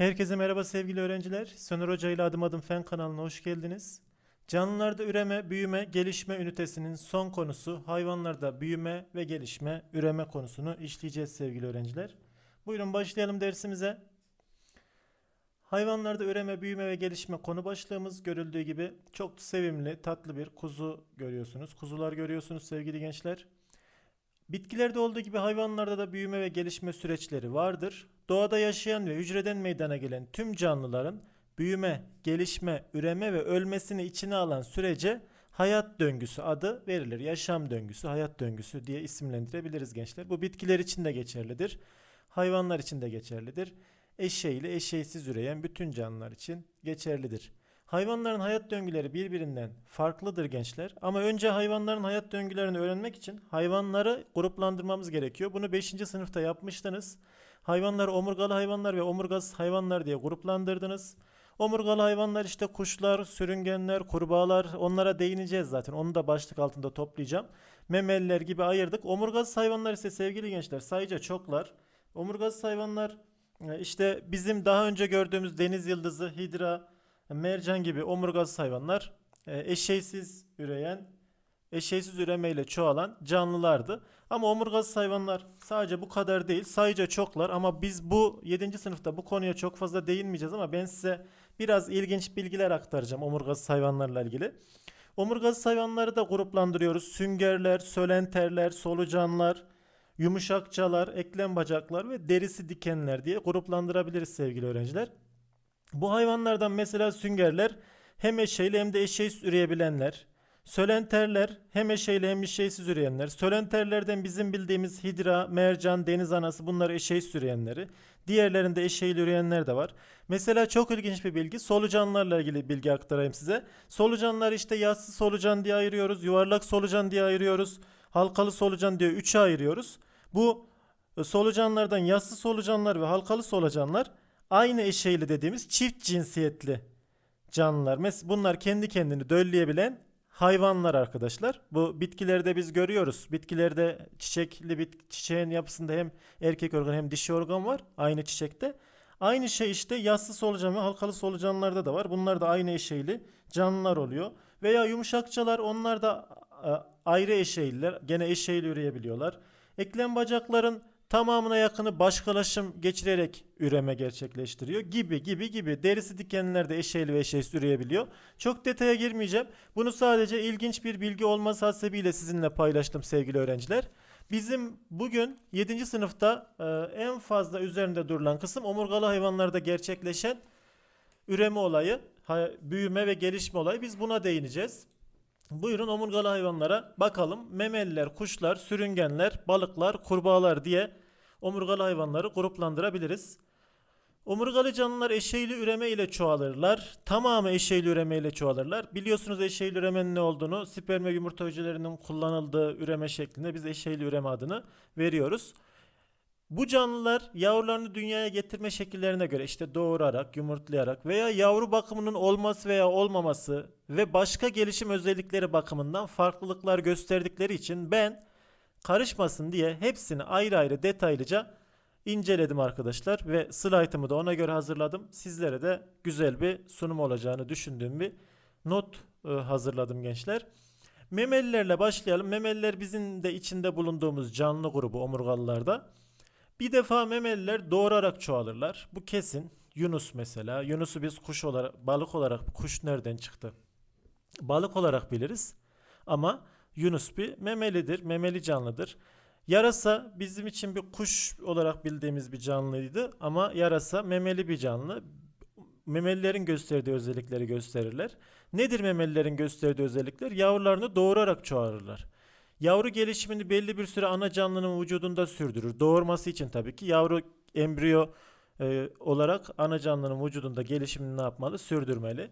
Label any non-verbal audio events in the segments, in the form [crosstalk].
Herkese merhaba sevgili öğrenciler. Soner Hoca ile Adım Adım Fen kanalına hoş geldiniz. Canlılarda üreme, büyüme, gelişme ünitesinin son konusu hayvanlarda büyüme ve gelişme, üreme konusunu işleyeceğiz sevgili öğrenciler. Buyurun başlayalım dersimize. Hayvanlarda üreme, büyüme ve gelişme konu başlığımız görüldüğü gibi çok sevimli, tatlı bir kuzu görüyorsunuz. Kuzular görüyorsunuz sevgili gençler. Bitkilerde olduğu gibi hayvanlarda da büyüme ve gelişme süreçleri vardır. Doğada yaşayan ve hücreden meydana gelen tüm canlıların büyüme, gelişme, üreme ve ölmesini içine alan sürece hayat döngüsü adı verilir. Yaşam döngüsü, hayat döngüsü diye isimlendirebiliriz gençler. Bu bitkiler için de geçerlidir. Hayvanlar için de geçerlidir. Eşeğiyle eşeğsiz üreyen bütün canlılar için geçerlidir. Hayvanların hayat döngüleri birbirinden farklıdır gençler. Ama önce hayvanların hayat döngülerini öğrenmek için hayvanları gruplandırmamız gerekiyor. Bunu 5. sınıfta yapmıştınız. Hayvanları omurgalı hayvanlar ve omurgasız hayvanlar diye gruplandırdınız. Omurgalı hayvanlar işte kuşlar, sürüngenler, kurbağalar onlara değineceğiz zaten. Onu da başlık altında toplayacağım. Memeliler gibi ayırdık. Omurgasız hayvanlar ise sevgili gençler sayıca çoklar. Omurgasız hayvanlar e, işte bizim daha önce gördüğümüz deniz yıldızı, hidra, mercan gibi omurgasız hayvanlar e, eşeysiz üreyen, eşeysiz üremeyle çoğalan canlılardı. Ama omurgasız hayvanlar sadece bu kadar değil. Sayıca çoklar ama biz bu 7. sınıfta bu konuya çok fazla değinmeyeceğiz ama ben size biraz ilginç bilgiler aktaracağım omurgasız hayvanlarla ilgili. Omurgasız hayvanları da gruplandırıyoruz. Süngerler, sölenterler, solucanlar, yumuşakçalar, eklem bacaklar ve derisi dikenler diye gruplandırabiliriz sevgili öğrenciler. Bu hayvanlardan mesela süngerler hem eşeğli hem de eşeğsiz üreyebilenler. Sölenterler hem eşeğli hem eşeğsiz üreyenler. Sölenterlerden bizim bildiğimiz hidra, mercan, deniz anası bunlar eşeğsiz üreyenleri. Diğerlerinde eşeğli üreyenler de var. Mesela çok ilginç bir bilgi. Solucanlarla ilgili bilgi aktarayım size. Solucanlar işte yassı solucan diye ayırıyoruz. Yuvarlak solucan diye ayırıyoruz. Halkalı solucan diye üçe ayırıyoruz. Bu e, solucanlardan yassı solucanlar ve halkalı solucanlar aynı eşeğli dediğimiz çift cinsiyetli canlılar. Mes bunlar kendi kendini dölleyebilen hayvanlar arkadaşlar. Bu bitkilerde biz görüyoruz. Bitkilerde çiçekli bit çiçeğin yapısında hem erkek organ hem dişi organ var aynı çiçekte. Aynı şey işte yassı solucan ve halkalı solucanlarda da var. Bunlar da aynı eşeğli canlılar oluyor. Veya yumuşakçalar onlar da e, ayrı eşeğliler. Gene eşeğli üreyebiliyorlar. Eklem bacakların tamamına yakını başkalaşım geçirerek üreme gerçekleştiriyor gibi gibi gibi. Derisi dikenler de eşeğli ve eşeğsiz üreyebiliyor. Çok detaya girmeyeceğim. Bunu sadece ilginç bir bilgi olması hasebiyle sizinle paylaştım sevgili öğrenciler. Bizim bugün 7. sınıfta e, en fazla üzerinde durulan kısım omurgalı hayvanlarda gerçekleşen üreme olayı, büyüme ve gelişme olayı. Biz buna değineceğiz. Buyurun omurgalı hayvanlara bakalım. Memeliler, kuşlar, sürüngenler, balıklar, kurbağalar diye omurgalı hayvanları gruplandırabiliriz. Omurgalı canlılar eşeyli üreme ile çoğalırlar. Tamamı eşeyli üreme ile çoğalırlar. Biliyorsunuz eşeyli üremenin ne olduğunu, sperm ve yumurta hücrelerinin kullanıldığı üreme şeklinde biz eşeyli üreme adını veriyoruz. Bu canlılar yavrularını dünyaya getirme şekillerine göre işte doğurarak, yumurtlayarak veya yavru bakımının olması veya olmaması ve başka gelişim özellikleri bakımından farklılıklar gösterdikleri için ben karışmasın diye hepsini ayrı ayrı detaylıca inceledim arkadaşlar ve slaytımı da ona göre hazırladım. Sizlere de güzel bir sunum olacağını düşündüğüm bir not e, hazırladım gençler. Memelilerle başlayalım. Memeliler bizim de içinde bulunduğumuz canlı grubu omurgalılarda. Bir defa memeliler doğurarak çoğalırlar. Bu kesin. Yunus mesela. Yunus'u biz kuş olarak, balık olarak kuş nereden çıktı? Balık olarak biliriz. Ama Yunus bir memelidir, memeli canlıdır. Yarasa bizim için bir kuş olarak bildiğimiz bir canlıydı ama yarasa memeli bir canlı. Memelilerin gösterdiği özellikleri gösterirler. Nedir memelilerin gösterdiği özellikler? Yavrularını doğurarak çoğalırlar. Yavru gelişimini belli bir süre ana canlının vücudunda sürdürür. Doğurması için tabii ki yavru embriyo e, olarak ana canlının vücudunda gelişimini ne yapmalı? Sürdürmeli.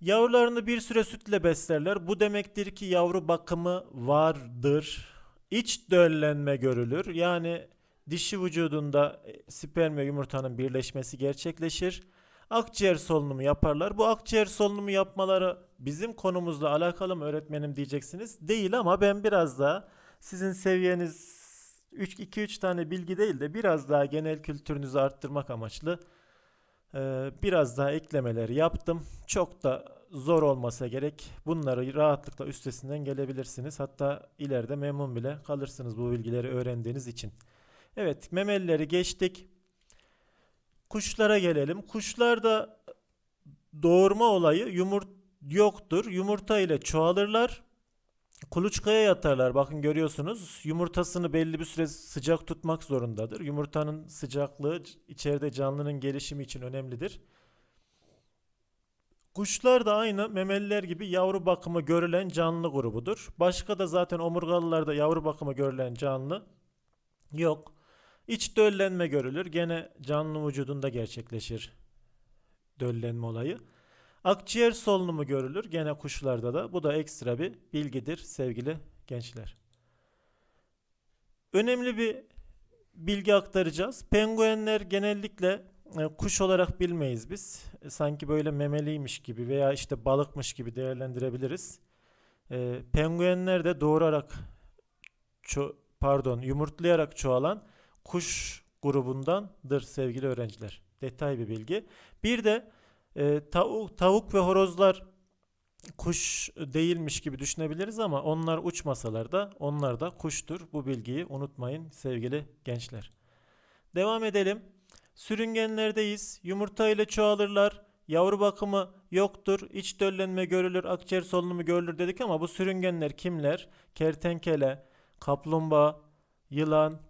Yavrularını bir süre sütle beslerler. Bu demektir ki yavru bakımı vardır. İç döllenme görülür. Yani dişi vücudunda e, sperm ve yumurtanın birleşmesi gerçekleşir. Akciğer solunumu yaparlar. Bu akciğer solunumu yapmaları bizim konumuzla alakalı mı öğretmenim diyeceksiniz. Değil ama ben biraz daha sizin seviyeniz 2-3 tane bilgi değil de biraz daha genel kültürünüzü arttırmak amaçlı Ee, biraz daha eklemeler yaptım. Çok da zor olmasa gerek. Bunları rahatlıkla üstesinden gelebilirsiniz. Hatta ileride memnun bile kalırsınız bu bilgileri öğrendiğiniz için. Evet, memelileri geçtik. Kuşlara gelelim. Kuşlarda doğurma olayı yumurt yoktur. Yumurta ile çoğalırlar. Kuluçkaya yatarlar. Bakın görüyorsunuz. Yumurtasını belli bir süre sıcak tutmak zorundadır. Yumurtanın sıcaklığı içeride canlının gelişimi için önemlidir. Kuşlar da aynı memeliler gibi yavru bakımı görülen canlı grubudur. Başka da zaten omurgalılarda yavru bakımı görülen canlı yok. İç döllenme görülür. Gene canlı vücudunda gerçekleşir döllenme olayı. Akciğer solunumu görülür gene kuşlarda da. Bu da ekstra bir bilgidir sevgili gençler. Önemli bir bilgi aktaracağız. Penguenler genellikle e, kuş olarak bilmeyiz biz. E, Sanki böyle memeliymiş gibi veya işte balıkmış gibi değerlendirebiliriz. E, penguenler de doğurarak pardon yumurtlayarak çoğalan kuş grubundandır sevgili öğrenciler. Detay bir bilgi. Bir de e, tavuk, tavuk ve horozlar kuş değilmiş gibi düşünebiliriz ama onlar uçmasalar da onlar da kuştur. Bu bilgiyi unutmayın sevgili gençler. Devam edelim. Sürüngenlerdeyiz. Yumurta ile çoğalırlar. Yavru bakımı yoktur. İç döllenme görülür. Akciğer solunumu görülür dedik ama bu sürüngenler kimler? Kertenkele, kaplumbağa, yılan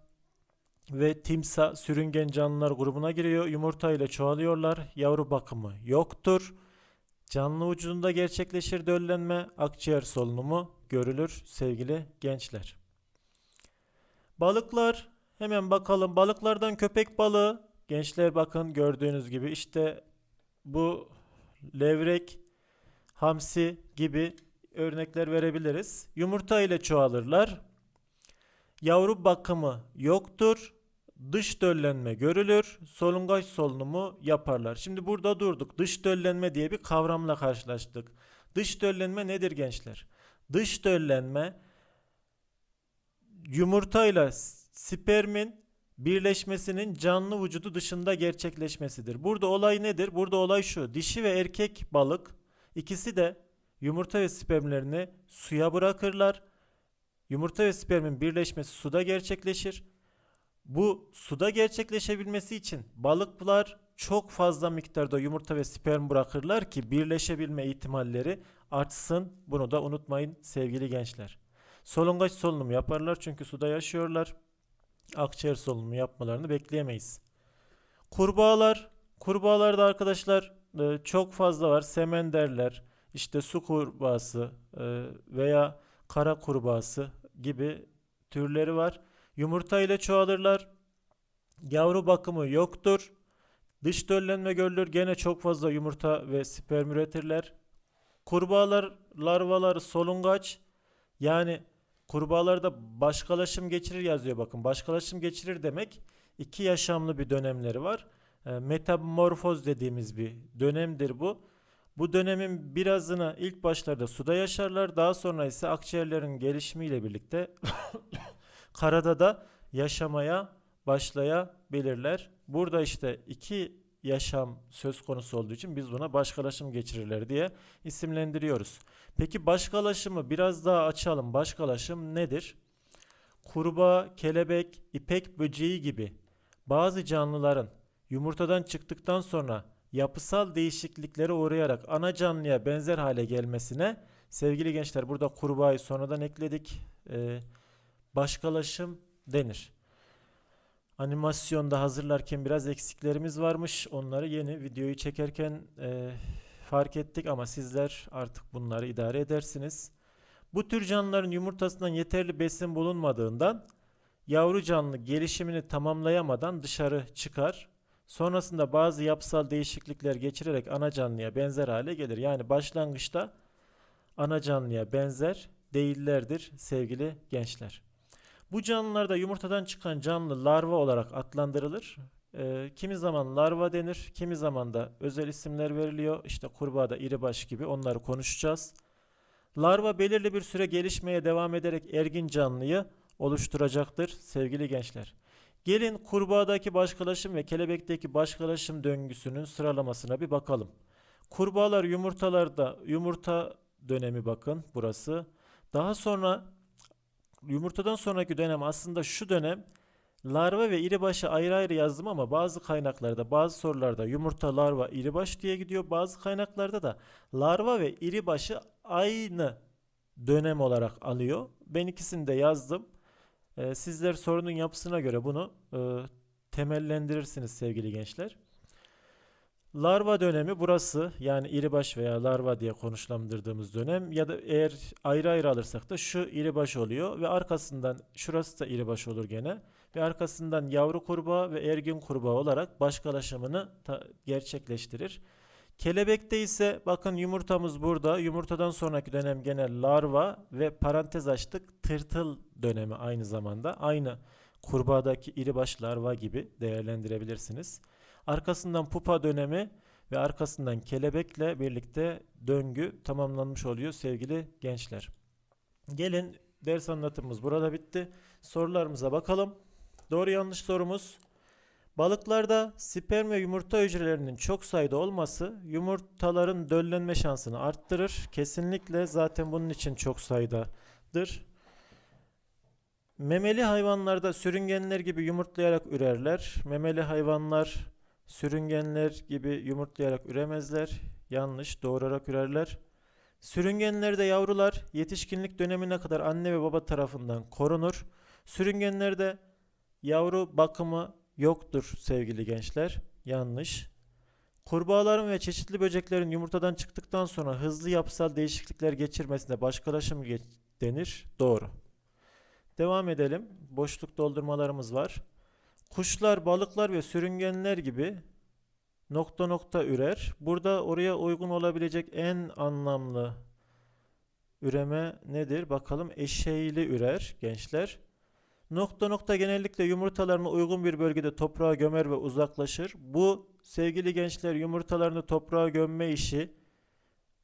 ve timsah sürüngen canlılar grubuna giriyor. Yumurta ile çoğalıyorlar. Yavru bakımı yoktur. Canlı vücudunda gerçekleşir döllenme, akciğer solunumu görülür sevgili gençler. Balıklar hemen bakalım. Balıklardan köpek balığı. Gençler bakın gördüğünüz gibi işte bu levrek, hamsi gibi örnekler verebiliriz. Yumurta ile çoğalırlar. Yavru bakımı yoktur. Dış döllenme görülür. Solungaç solunumu yaparlar. Şimdi burada durduk. Dış döllenme diye bir kavramla karşılaştık. Dış döllenme nedir gençler? Dış döllenme yumurtayla spermin birleşmesinin canlı vücudu dışında gerçekleşmesidir. Burada olay nedir? Burada olay şu. Dişi ve erkek balık ikisi de yumurta ve spermlerini suya bırakırlar. Yumurta ve spermin birleşmesi suda gerçekleşir. Bu suda gerçekleşebilmesi için balıklar çok fazla miktarda yumurta ve sperm bırakırlar ki birleşebilme ihtimalleri artsın. Bunu da unutmayın sevgili gençler. Solungaç solunumu yaparlar çünkü suda yaşıyorlar. Akciğer solunumu yapmalarını bekleyemeyiz. Kurbağalar, kurbağalarda arkadaşlar e, çok fazla var. Semenderler, işte su kurbağası e, veya kara kurbağası gibi türleri var. Yumurta ile çoğalırlar. Yavru bakımı yoktur. Dış döllenme görülür. Gene çok fazla yumurta ve sperm üretirler. Kurbağalar, larvalar solungaç. Yani kurbağalarda başkalaşım geçirir yazıyor bakın. Başkalaşım geçirir demek iki yaşamlı bir dönemleri var. E, metamorfoz dediğimiz bir dönemdir bu. Bu dönemin birazını ilk başlarda suda yaşarlar. Daha sonra ise akciğerlerin gelişimiyle birlikte [coughs] karada da yaşamaya başlayabilirler. Burada işte iki yaşam söz konusu olduğu için biz buna başkalaşım geçirirler diye isimlendiriyoruz. Peki başkalaşımı biraz daha açalım. Başkalaşım nedir? Kurbağa, kelebek, ipek böceği gibi bazı canlıların yumurtadan çıktıktan sonra yapısal değişikliklere uğrayarak ana canlıya benzer hale gelmesine sevgili gençler burada kurbağayı sonradan ekledik. Ee, başkalaşım denir. Animasyonda hazırlarken biraz eksiklerimiz varmış. Onları yeni videoyu çekerken e, fark ettik ama sizler artık bunları idare edersiniz. Bu tür canlıların yumurtasından yeterli besin bulunmadığından yavru canlı gelişimini tamamlayamadan dışarı çıkar. Sonrasında bazı yapısal değişiklikler geçirerek ana canlıya benzer hale gelir. Yani başlangıçta ana canlıya benzer değillerdir sevgili gençler. Bu canlılarda yumurtadan çıkan canlı larva olarak adlandırılır. Ee, kimi zaman larva denir, kimi zaman da özel isimler veriliyor. İşte kurbağada iribaş gibi onları konuşacağız. Larva belirli bir süre gelişmeye devam ederek ergin canlıyı oluşturacaktır sevgili gençler. Gelin kurbağadaki başkalaşım ve kelebekteki başkalaşım döngüsünün sıralamasına bir bakalım. Kurbağalar yumurtalarda yumurta dönemi bakın burası. Daha sonra yumurtadan sonraki dönem aslında şu dönem larva ve iribaşı ayrı ayrı yazdım ama bazı kaynaklarda bazı sorularda yumurta larva iribaş diye gidiyor. Bazı kaynaklarda da larva ve iribaşı aynı dönem olarak alıyor. Ben ikisini de yazdım. Ee, sizler sorunun yapısına göre bunu e, temellendirirsiniz sevgili gençler. Larva dönemi burası yani iribaş veya larva diye konuşlandırdığımız dönem ya da eğer ayrı ayrı alırsak da şu iribaş oluyor ve arkasından şurası da iribaş olur gene ve arkasından yavru kurbağa ve ergin kurbağa olarak başkalaşımını gerçekleştirir. Kelebekte ise bakın yumurtamız burada. Yumurtadan sonraki dönem gene larva ve parantez açtık tırtıl dönemi aynı zamanda. Aynı kurbağadaki iribaş larva gibi değerlendirebilirsiniz. Arkasından pupa dönemi ve arkasından kelebekle birlikte döngü tamamlanmış oluyor sevgili gençler. Gelin ders anlatımımız burada bitti. Sorularımıza bakalım. Doğru yanlış sorumuz. Balıklarda sperm ve yumurta hücrelerinin çok sayıda olması yumurtaların döllenme şansını arttırır. Kesinlikle zaten bunun için çok sayıdadır. Memeli hayvanlarda sürüngenler gibi yumurtlayarak ürerler. Memeli hayvanlar sürüngenler gibi yumurtlayarak üremezler. Yanlış, doğurarak ürerler. Sürüngenlerde yavrular yetişkinlik dönemine kadar anne ve baba tarafından korunur. Sürüngenlerde yavru bakımı yoktur sevgili gençler. Yanlış. Kurbağaların ve çeşitli böceklerin yumurtadan çıktıktan sonra hızlı yapısal değişiklikler geçirmesine başkalaşım geç- denir. Doğru. Devam edelim. Boşluk doldurmalarımız var. Kuşlar, balıklar ve sürüngenler gibi nokta nokta ürer. Burada oraya uygun olabilecek en anlamlı üreme nedir? Bakalım eşeğli ürer gençler. Nokta nokta genellikle yumurtalarını uygun bir bölgede toprağa gömer ve uzaklaşır. Bu sevgili gençler yumurtalarını toprağa gömme işi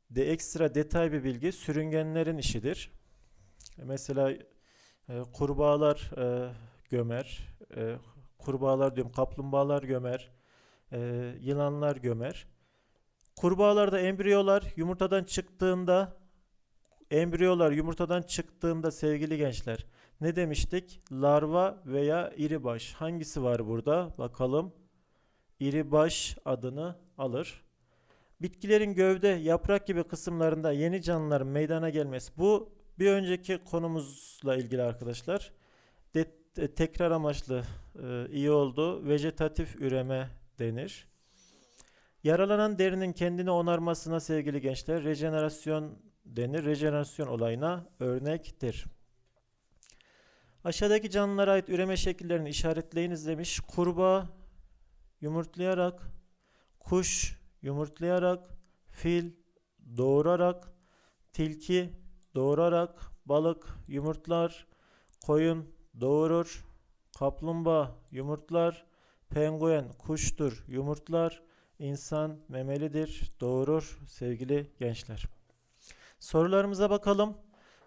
de ekstra detay bir bilgi sürüngenlerin işidir. Mesela e, kurbağalar e, gömer, e, kurbağalar diyorum kaplumbağalar gömer, e, yılanlar gömer. Kurbağalarda embriyolar yumurtadan çıktığında embriyolar yumurtadan çıktığında sevgili gençler ne demiştik? Larva veya iribaş. Hangisi var burada? Bakalım. İribaş adını alır. Bitkilerin gövde, yaprak gibi kısımlarında yeni canlıların meydana gelmesi. Bu bir önceki konumuzla ilgili arkadaşlar. De- de- tekrar amaçlı e, iyi oldu. Vejetatif üreme denir. Yaralanan derinin kendini onarmasına sevgili gençler rejenerasyon denir. Rejenerasyon olayına örnektir. Aşağıdaki canlılara ait üreme şekillerini işaretleyiniz demiş. Kurbağa yumurtlayarak, kuş yumurtlayarak, fil doğurarak, tilki doğurarak, balık yumurtlar, koyun doğurur, kaplumbağa yumurtlar, penguen kuştur yumurtlar, insan memelidir doğurur sevgili gençler. Sorularımıza bakalım.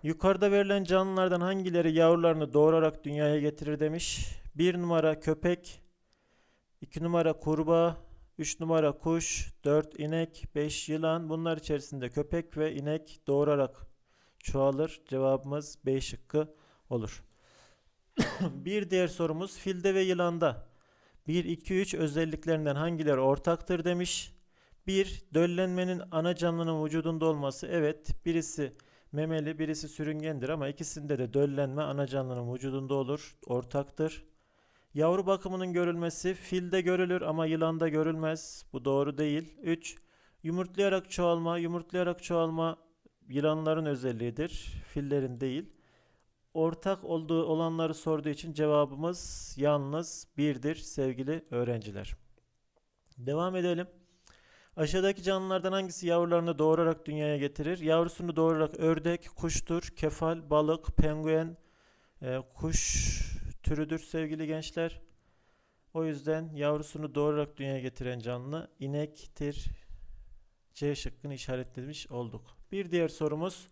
Yukarıda verilen canlılardan hangileri yavrularını doğurarak dünyaya getirir demiş. 1 numara köpek, 2 numara kurbağa, 3 numara kuş, 4 inek, 5 yılan. Bunlar içerisinde köpek ve inek doğurarak çoğalır. Cevabımız B şıkkı olur. [coughs] Bir diğer sorumuz filde ve yılanda 1, 2, 3 özelliklerinden hangileri ortaktır demiş. 1. Döllenmenin ana canlının vücudunda olması. Evet birisi memeli birisi sürüngendir ama ikisinde de döllenme ana canlının vücudunda olur. Ortaktır. Yavru bakımının görülmesi filde görülür ama yılanda görülmez. Bu doğru değil. 3. Yumurtlayarak çoğalma. Yumurtlayarak çoğalma yılanların özelliğidir. Fillerin değil. Ortak olduğu olanları sorduğu için cevabımız yalnız birdir sevgili öğrenciler. Devam edelim. Aşağıdaki canlılardan hangisi yavrularını doğurarak dünyaya getirir? Yavrusunu doğurarak ördek, kuştur, kefal, balık, penguen, e, kuş türüdür sevgili gençler. O yüzden yavrusunu doğurarak dünyaya getiren canlı inektir. C şıkkını işaretlemiş olduk. Bir diğer sorumuz.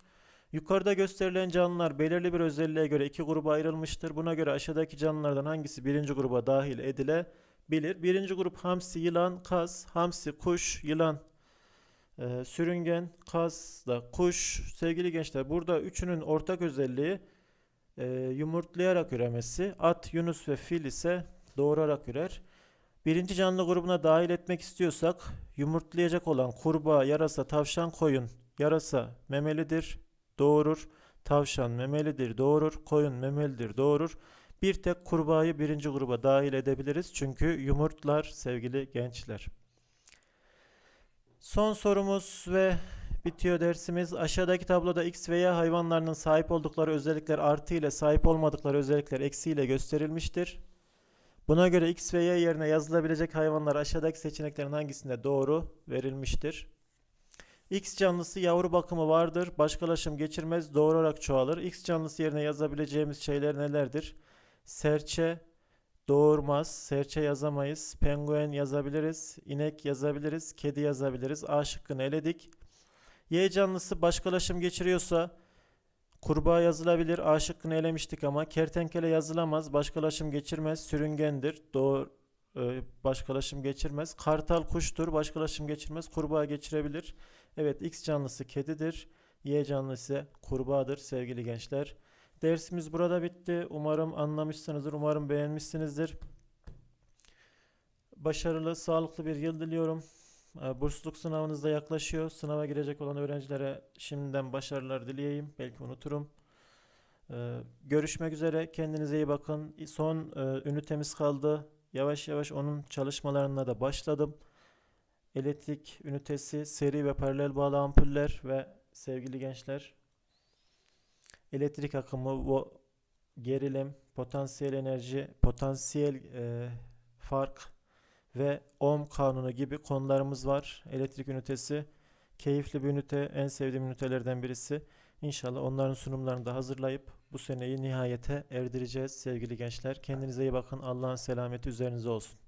Yukarıda gösterilen canlılar belirli bir özelliğe göre iki gruba ayrılmıştır. Buna göre aşağıdaki canlılardan hangisi birinci gruba dahil edilebilir? Birinci grup hamsi, yılan, kaz, hamsi, kuş, yılan, e, sürüngen, kaz da kuş. Sevgili gençler burada üçünün ortak özelliği e, yumurtlayarak üremesi. At, yunus ve fil ise doğurarak ürer. Birinci canlı grubuna dahil etmek istiyorsak yumurtlayacak olan kurbağa, yarasa, tavşan, koyun. Yarasa memelidir, doğurur. Tavşan memelidir, doğurur. Koyun memelidir, doğurur. Bir tek kurbağayı birinci gruba dahil edebiliriz. Çünkü yumurtlar sevgili gençler. Son sorumuz ve bitiyor dersimiz. Aşağıdaki tabloda X ve Y hayvanlarının sahip oldukları özellikler artı ile sahip olmadıkları özellikler eksi ile gösterilmiştir. Buna göre X ve Y yerine yazılabilecek hayvanlar aşağıdaki seçeneklerin hangisinde doğru verilmiştir? X canlısı yavru bakımı vardır, başkalaşım geçirmez, doğurarak çoğalır. X canlısı yerine yazabileceğimiz şeyler nelerdir? Serçe doğurmaz, serçe yazamayız, penguen yazabiliriz, inek yazabiliriz, kedi yazabiliriz. A şıkkını eledik. Y canlısı başkalaşım geçiriyorsa kurbağa yazılabilir. A şıkkını elemiştik ama kertenkele yazılamaz, başkalaşım geçirmez, sürüngendir. Doğru e, başkalaşım geçirmez. Kartal kuştur, başkalaşım geçirmez, kurbağa geçirebilir. Evet, X canlısı kedidir. Y canlısı kurbağadır sevgili gençler. Dersimiz burada bitti. Umarım anlamışsınızdır. Umarım beğenmişsinizdir. Başarılı, sağlıklı bir yıl diliyorum. Ee, Bursluluk sınavınız da yaklaşıyor. Sınava girecek olan öğrencilere şimdiden başarılar dileyeyim. Belki unuturum. Ee, Görüşmek üzere. Kendinize iyi bakın. Son e, ünitemiz kaldı. Yavaş yavaş onun çalışmalarına da başladım. Elektrik ünitesi, seri ve paralel bağlı ampuller ve sevgili gençler elektrik akımı, vo- gerilim, potansiyel enerji, potansiyel e, fark ve ohm kanunu gibi konularımız var. Elektrik ünitesi keyifli bir ünite, en sevdiğim ünitelerden birisi. İnşallah onların sunumlarını da hazırlayıp bu seneyi nihayete erdireceğiz sevgili gençler. Kendinize iyi bakın. Allah'ın selameti üzerinize olsun.